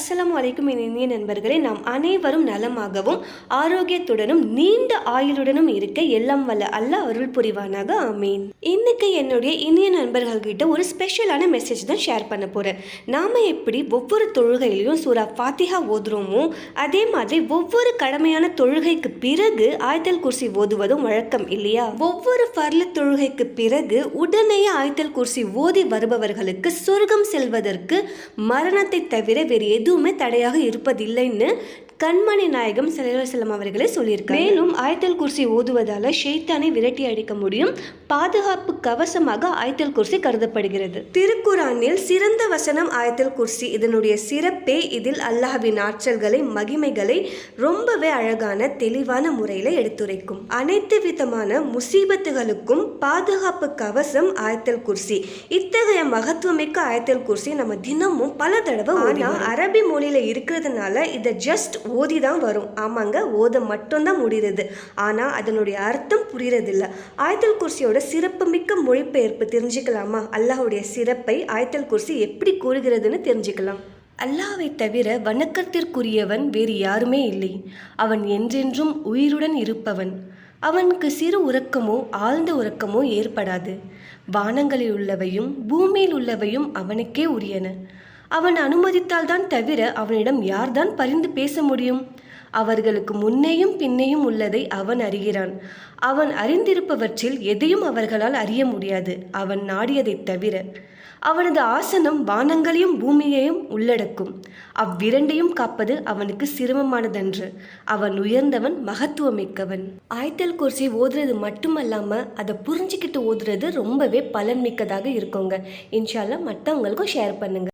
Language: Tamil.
அஸ்ஸலாமு அலைக்கும் என் இனிய நண்பர்களே நாம் அனைவரும் நலமாகவும் ஆரோக்கியத்துடனும் நீண்ட ஆயுளுடனும் இருக்க எல்லாம் வல்ல அல்லாஹ் அருள் புரிவானாக ஆமீன். இன்னைக்கு என்னுடைய இனிய நண்பர்கள் கிட்ட ஒரு ஸ்பெஷலான மெசேஜ் தான் ஷேர் பண்ண போறேன். நாம எப்படி ஒவ்வொரு தொழுகையிலையும் சூரா ஃபாத்திஹா ஓதுறோமோ அதே மாதிரி ஒவ்வொரு கடமையான தொழுகைக்கு பிறகு ஆயத்தல் குர்சி ஓதுவதும் வழக்கம் இல்லையா? ஒவ்வொரு பர்ல தொழுகைக்கு பிறகு உடனேயே ஆயத்தல் குர்சி ஓதி வருபவர்களுக்கு சொர்க்கம் செல்வதற்கு மரணத்தை தவிர வேறு எதுவுமே தடையாக இருப்பதில்லைன்னு கண்மணி நாயகம் செல்லம் அவர்களே சொல்லியிருக்காங்க. மேலும் ஆயத்தல் குர்சி ஓதுவதால ஷெய்தானை விரட்டி அடிக்க முடியும். பாதுகாப்பு கவசமாக ஆயத்தல் குர்சி கருதப்படுகிறது. திருக்குறானில் சிறந்த வசனம் ஆயத்தல் குர்சி. இதனுடைய சிறப்பே இதில் அல்லாஹ்வின் ஆற்றல்களை மகிமைகளை ரொம்பவே அழகான தெளிவான முறையில் எடுத்துரைக்கும். அனைத்து விதமான முசீபத்துகளுக்கும் பாதுகாப்பு கவசம் ஆயத்தல் குர்சி. இத்தகைய மகத்துவமிக்க ஆயத்தல் குர்சி நம்ம தினமும் பல தடவை ஆனா அரபி மொழியில இருக்கிறதுனால இதை ஜஸ்ட் ஓதி தான் வரும். ஆமாங்க ஓத மட்டும்தான் முடிகிறது. ஆனால் அதனுடைய அர்த்தம் புரியறதில்ல ஆயத்தல் குர்சியோட சிறப்புமிக்க மொழிபெயர்ப்பு தெரிஞ்சுக்கலாமா? அல்லாஹுடைய சிறப்பை ஆயத்தல் குர்சி எப்படி கூறுகிறதுன்னு தெரிஞ்சுக்கலாம். அல்லாவை தவிர வணக்கத்திற்குரியவன் வேறு யாருமே இல்லை. அவன் என்றென்றும் உயிருடன் இருப்பவன். அவனுக்கு சிறு உறக்கமோ ஆழ்ந்த உறக்கமோ ஏற்படாது. வானங்களில் உள்ளவையும் பூமியில் உள்ளவையும் அவனுக்கே உரியன. அவன் அனுமதித்தால்தான் தவிர அவனிடம் யார்தான் பரிந்து பேச முடியும்? அவர்களுக்கு முன்னேயும் பின்னேயும் உள்ளதை அவன் அறிகிறான். அவன் அறிந்திருப்பவற்றில் எதையும் அவர்களால் அறிய முடியாது. அவன் நாடியதைத் தவிர அவனது ஆசனம் வானங்களையும் பூமியையும் உள்ளடக்கும். அவ்விரண்டையும் காப்பது அவனுக்கு சிரமமானதன்று. அவன் உயர்ந்தவன் மகத்துவமிக்கவன். ஆயத்தல் குர்சி ஓதுறது மட்டுமல்லாமல் அதை புரிஞ்சுக்கிட்டு ஓதுறது ரொம்பவே பலன் மிக்கதாக இருக்குங்க. இன்ஷால்லாம் மற்றவங்களுக்கும் ஷேர் பண்ணுங்கள்